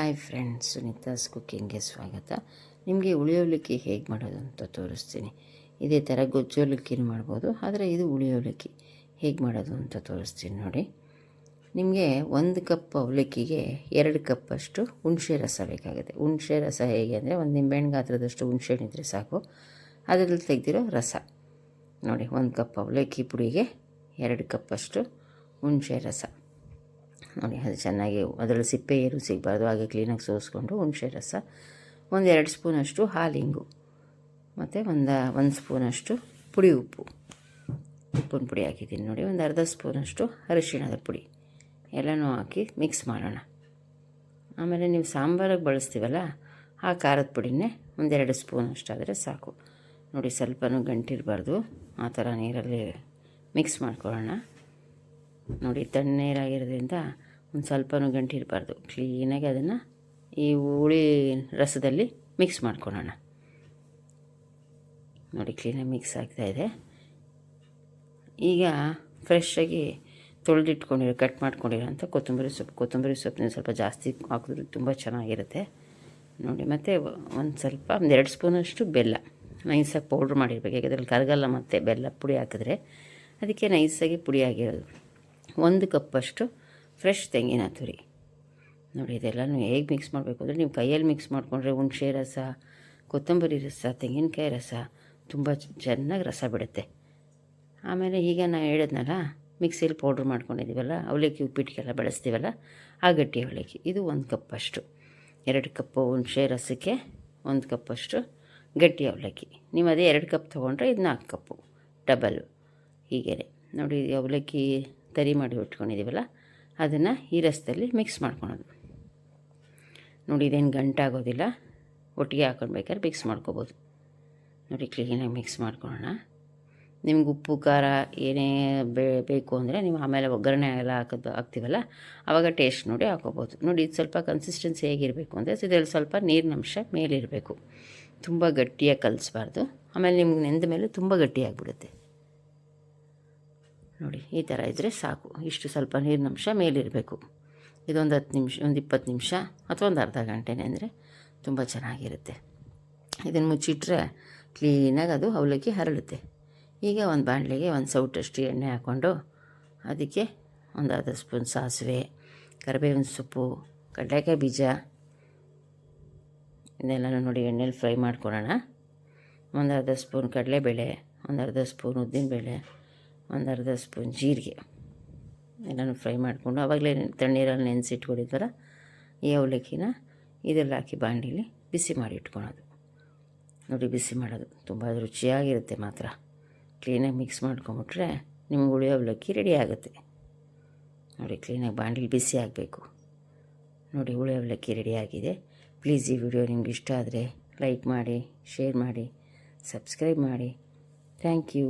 Hi friends ಸುನೀತಾಸ್ ಕುಕ್ಕಿಂಗ್ಗೆ ಸ್ವಾಗತ. ನಿಮಗೆ ಉಳಿಯೋಲಿಕ್ಕಿ ಹೇಗೆ ಮಾಡೋದು ಅಂತ ತೋರಿಸ್ತೀನಿ. ಇದೇ ಥರ ಗೊಜ್ಜೋಲಿಕ್ಕಿನ ಮಾಡ್ಬೋದು, ಆದರೆ ಇದು ಉಳಿಯೋಲಿಕ್ಕಿ ಹೇಗೆ ಮಾಡೋದು ಅಂತ ತೋರಿಸ್ತೀನಿ ನೋಡಿ. ನಿಮಗೆ ಒಂದು ಕಪ್ ಅವಲಕ್ಕಿಗೆ ಎರಡು ಕಪ್ಪಷ್ಟು ಹುಣಸೆ ರಸ ಬೇಕಾಗುತ್ತೆ. ಹುಣಸೆ ರಸ ಹೇಗೆ ಅಂದರೆ, ಒಂದು ನಿಂಬೆಹಣ್ಣು ಗಾತ್ರದಷ್ಟು ಹುಣಸೆ ಹಣ್ಣಿದ್ರೆ ಸಾಕು. ಅದರಲ್ಲಿ ತೆಗೆದಿರೋ ರಸ. ನೋಡಿ, ಒಂದು ಕಪ್ ಅವಲಕ್ಕಿ ಪುಡಿಗೆ ಎರಡು ಕಪ್ಪಷ್ಟು ಹುಣಸೆ ರಸ. ನೋಡಿ, ಅದು ಚೆನ್ನಾಗಿ ಅದರಲ್ಲಿ ಸಿಪ್ಪೆ ಏನು ಸಿಗಬಾರ್ದು. ಹಾಗೆ ಕ್ಲೀನಾಗಿ ಸೋಸ್ಕೊಂಡು ಹುಣಸೆ ರಸ ಒಂದೆರಡು ಸ್ಪೂನಷ್ಟು ಹಾಲಿಂಗು, ಮತ್ತು ಒಂದು ಒಂದು ಸ್ಪೂನಷ್ಟು ಪುಡಿ ಉಪ್ಪು. ಉಪ್ಪಿನ ಪುಡಿ ಹಾಕಿದ್ದೀನಿ ನೋಡಿ, ಒಂದು ಅರ್ಧ ಸ್ಪೂನಷ್ಟು ಅರಿಶಿಣದ ಪುಡಿ. ಎಲ್ಲನೂ ಹಾಕಿ ಮಿಕ್ಸ್ ಮಾಡೋಣ. ಆಮೇಲೆ ನೀವು ಸಾಂಬಾರಿಗೆ ಬಳಸ್ತೀವಲ್ಲ, ಆ ಖಾರದ ಪುಡಿನೇ ಒಂದೆರಡು ಸ್ಪೂನ್ ಅಷ್ಟಾದರೆ ಸಾಕು. ನೋಡಿ, ಸ್ವಲ್ಪನೂ ಗಂಟಿರಬಾರ್ದು. ಆ ಥರ ನೀರಲ್ಲಿ ಮಿಕ್ಸ್ ಮಾಡ್ಕೊಳ್ಳೋಣ. ನೋಡಿ, ತಣ್ಣೀರಾಗಿರೋದ್ರಿಂದ ಒಂದು ಸ್ವಲ್ಪನೂ ಗಂಟಿರಬಾರ್ದು ಕ್ಲೀನಾಗಿ ಅದನ್ನು ಈ ಹುಳಿ ರಸದಲ್ಲಿ ಮಿಕ್ಸ್ ಮಾಡ್ಕೊಳ್ಳೋಣ. ನೋಡಿ, ಕ್ಲೀನಾಗಿ ಮಿಕ್ಸ್ ಆಗ್ತಾಯಿದೆ ಈಗ ಫ್ರೆಶ್ಶಾಗಿ ತೊಳೆದಿಟ್ಕೊಂಡಿರೋ ಕಟ್ ಮಾಡ್ಕೊಂಡಿರೋ ಅಂಥ ಕೊತ್ತಂಬರಿ ಸೊಪ್ಪು. ಕೊತ್ತಂಬರಿ ಸೊಪ್ಪನ್ನ ಸ್ವಲ್ಪ ಜಾಸ್ತಿ ಹಾಕಿದ್ರೆ ತುಂಬ ಚೆನ್ನಾಗಿರುತ್ತೆ. ನೋಡಿ, ಮತ್ತು ಒಂದು ಸ್ವಲ್ಪ, ಒಂದು ಎರಡು ಸ್ಪೂನಷ್ಟು ಬೆಲ್ಲ. ನೈಸಾಗಿ ಪೌಡ್ರ್ ಮಾಡಿರ್ಬೇಕು. ಯಾಕಂದರೆ ಕರಗಲ್ಲ ಮತ್ತು ಬೆಲ್ಲ ಪುಡಿ ಹಾಕಿದ್ರೆ ಅದಕ್ಕೆ ನೈಸಾಗಿ ಪುಡಿ ಆಗಿರೋದು. ಒಂದು ಕಪ್ಪಷ್ಟು ಫ್ರೆಶ್ ತೆಂಗಿನ ತುರಿ. ನೋಡಿ, ಇದೆಲ್ಲನೂ ಹೇಗೆ ಮಿಕ್ಸ್ ಮಾಡಬೇಕು ಅಂದರೆ ನೀವು ಕೈಯಲ್ಲಿ ಮಿಕ್ಸ್ ಮಾಡಿಕೊಂಡ್ರೆ ಹುಣಸೆ ರಸ, ಕೊತ್ತಂಬರಿ ರಸ, ತೆಂಗಿನಕಾಯಿ ರಸ ತುಂಬ ಚೆನ್ನಾಗಿ ರಸ ಬಿಡುತ್ತೆ. ಆಮೇಲೆ ಈಗ ನಾನು ಹೇಳಿದ್ನಲ್ಲ ಮಿಕ್ಸಿಯಲ್ಲಿ ಪೌಡ್ರ್ ಮಾಡ್ಕೊಂಡಿದ್ದೀವಲ್ಲ ಅವಲಕ್ಕಿ ಉಪ್ಪಿಟ್ಟಿಗೆಲ್ಲ ಬಳಸ್ತೀವಲ್ಲ, ಆ ಗಟ್ಟಿ ಅವಲಕ್ಕಿ. ಇದು ಒಂದು ಕಪ್ಪಷ್ಟು ಎರಡು ಕಪ್ಪು ಹುಣಸೆ ರಸಕ್ಕೆ ಒಂದು ಕಪ್ಪಷ್ಟು ಗಟ್ಟಿ ಅವಲಕ್ಕಿ. ನೀವು ಅದೇ ಎರಡು ಕಪ್ ತೊಗೊಂಡ್ರೆ ಇದು ನಾಲ್ಕು ಕಪ್ಪು ಡಬಲ್ಲು ಹೀಗೆ ನೋಡಿ ಅವಲಕ್ಕಿ ತರಿ ಮಾಡಿ ಇಟ್ಕೊಂಡಿದ್ದೀವಲ್ಲ ಅದನ್ನು ಈ ರಸದಲ್ಲಿ ಮಿಕ್ಸ್ ಮಾಡ್ಕೊಳೋದು. ನೋಡಿ, ಇದೇನು ಗಂಟಾಗೋದಿಲ್ಲ. ಒಟ್ಟಿಗೆ ಹಾಕ್ಕೊಳ್ಬೇಕಾದ್ರೆ ಮಿಕ್ಸ್ ಮಾಡ್ಕೊಬೋದು. ನೋಡಿ ಕ್ಲೀನಾಗಿ ಮಿಕ್ಸ್ ಮಾಡ್ಕೊಳ್ಳೋಣ ನಿಮ್ಗೆ ಉಪ್ಪು, ಖಾರ ಏನೇ ಬೇ, ಬೇಕು ಅಂದರೆ ನೀವು ಆಮೇಲೆ ಒಗ್ಗರಣೆ ಎಲ್ಲ ಹಾಕೋದು, ಹಾಕ್ತೀವಲ್ಲ ಆವಾಗ ಟೇಸ್ಟ್ ನೋಡಿ ಹಾಕೋಬೋದು. ನೋಡಿ, ಇದು ಸ್ವಲ್ಪ ಕನ್ಸಿಸ್ಟೆನ್ಸಿ ಹೇಗಿರಬೇಕು ಅಂದರೆ ಇದರಲ್ಲಿ ಸ್ವಲ್ಪ ನೀರಿನ ಅಂಶ ಮೇಲಿರಬೇಕು. ತುಂಬ ಗಟ್ಟಿಯಾಗಿ ಕಲಿಸ್ಬಾರ್ದು. ಆಮೇಲೆ ನಿಮ್ಗೆ ನೆಂದ ಮೇಲೆ ತುಂಬ ಗಟ್ಟಿಯಾಗಿಬಿಡುತ್ತೆ. ನೋಡಿ, ಈ ಥರ ಇದ್ದರೆ ಸಾಕು. ಇಷ್ಟು ಸ್ವಲ್ಪ ನೀರಿನ ಅಂಶ ಮೇಲಿರಬೇಕು. ಇದೊಂದು ಹತ್ತು ನಿಮಿಷ, ಒಂದು ಇಪ್ಪತ್ತು ನಿಮಿಷ ಅಥವಾ ಒಂದು ಅರ್ಧ ಗಂಟೆನೇ ಅಂದರೆ ತುಂಬ ಚೆನ್ನಾಗಿರುತ್ತೆ. ಇದನ್ನು ಮುಚ್ಚಿಟ್ರೆ ಕ್ಲೀನಾಗಿ ಅದು ಅವಲಕ್ಕಿ ಹರಳುತ್ತೆ. ಈಗ ಒಂದು ಬಾಣಲೆಗೆ ಒಂದು ಸೌಟಷ್ಟು ಎಣ್ಣೆ ಹಾಕ್ಕೊಂಡು ಅದಕ್ಕೆ ಒಂದು ಅರ್ಧ ಸ್ಪೂನ್ ಸಾಸಿವೆ, ಕರಿಬೇವಿನ ಸೊಪ್ಪು, ಕಡಲೆಕಾಯಿ ಬೀಜ, ಇದೆಲ್ಲನೂ ನೋಡಿ ಎಣ್ಣೆಲಿ ಫ್ರೈ ಮಾಡ್ಕೊಳ್ಳೋಣ ಒಂದು ಅರ್ಧ ಸ್ಪೂನ್ ಕಡಲೆಬೇಳೆ, ಒಂದು ಅರ್ಧ ಸ್ಪೂನ್ ಉದ್ದಿನಬೇಳೆ ಒಂದು ಅರ್ಧ ಸ್ಪೂನ್ ಜೀರಿಗೆ ಎಲ್ಲನೂ ಫ್ರೈ ಮಾಡಿಕೊಂಡು ಆವಾಗಲೇ ತಣ್ಣೀರಲ್ಲಿ ನೆನೆಸಿಟ್ಕೊಂಡಿದ್ದಾರೆ ಈ ಅವಲಕ್ಕಿನ ಇದೆಲ್ಲ ಹಾಕಿ ಬಾಂಡಿಲಿ ಬಿಸಿ ಮಾಡಿ ಇಟ್ಕೊಳೋದು. ನೋಡಿ ಬಿಸಿ ಮಾಡೋದು ತುಂಬ ರುಚಿಯಾಗಿರುತ್ತೆ ಮಾತ್ರ. ಕ್ಲೀನಾಗಿ ಮಿಕ್ಸ್ ಮಾಡ್ಕೊಂಬಿಟ್ರೆ ನಿಮ್ಗೆ ಉಳಿಯೋ ಅವಲಕ್ಕಿ ರೆಡಿ ಆಗುತ್ತೆ. ನೋಡಿ ಕ್ಲೀನಾಗಿ ಬಾಂಡಿಲಿ ಬಿಸಿ ಆಗಬೇಕು ನೋಡಿ ಹುಳಿ ಅವಲಕ್ಕಿ ರೆಡಿ ಆಗಿದೆ. ಪ್ಲೀಸ್ ಈ ವಿಡಿಯೋ ನಿಮ್ಗೆ ಇಷ್ಟ ಆದರೆ ಲೈಕ್ ಮಾಡಿ, ಶೇರ್ ಮಾಡಿ, ಸಬ್ಸ್ಕ್ರೈಬ್ ಮಾಡಿ. Thank you.